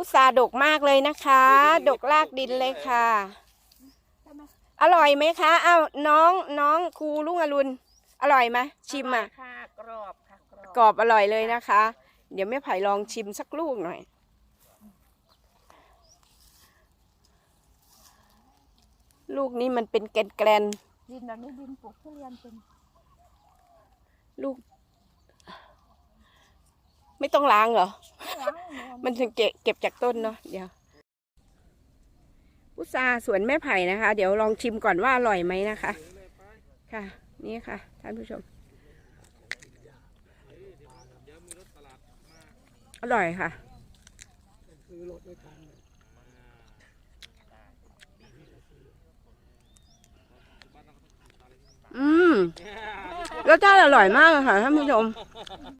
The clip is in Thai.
พุทราดกมากเลยนะคะ ดกลากดินเลยค่ะ อร่อยไหมคะอ้าวน้องน้องครูลุงอรุณ อร่อยไหมชิมอะค่ะกรอบค่ะกรอบกรอบอร่อยเลยนะคะ เดี๋ยวแม่ไผ่ลองชิมสักลูกหน่อยลูกนี้มันเป็นแกนแกลนดินแบบนี้ดินปลูกทุเรียนเป็นๆลูก ไม่ต้องล้างเหรอล้างเนื้อ มันถึงเก็บเก็บจากต้นเนาะเดี๋ยวอุตสาสวนแม่ไผ่นะคะ เดี๋ยวลองชิมก่อนว่าอร่อยไหมนะคะ ค่ะ นี่ค่ะ ท่านผู้ชม อร่อยค่ะอืมรสชาติอร่อยมากค่ะท่านผู้ชม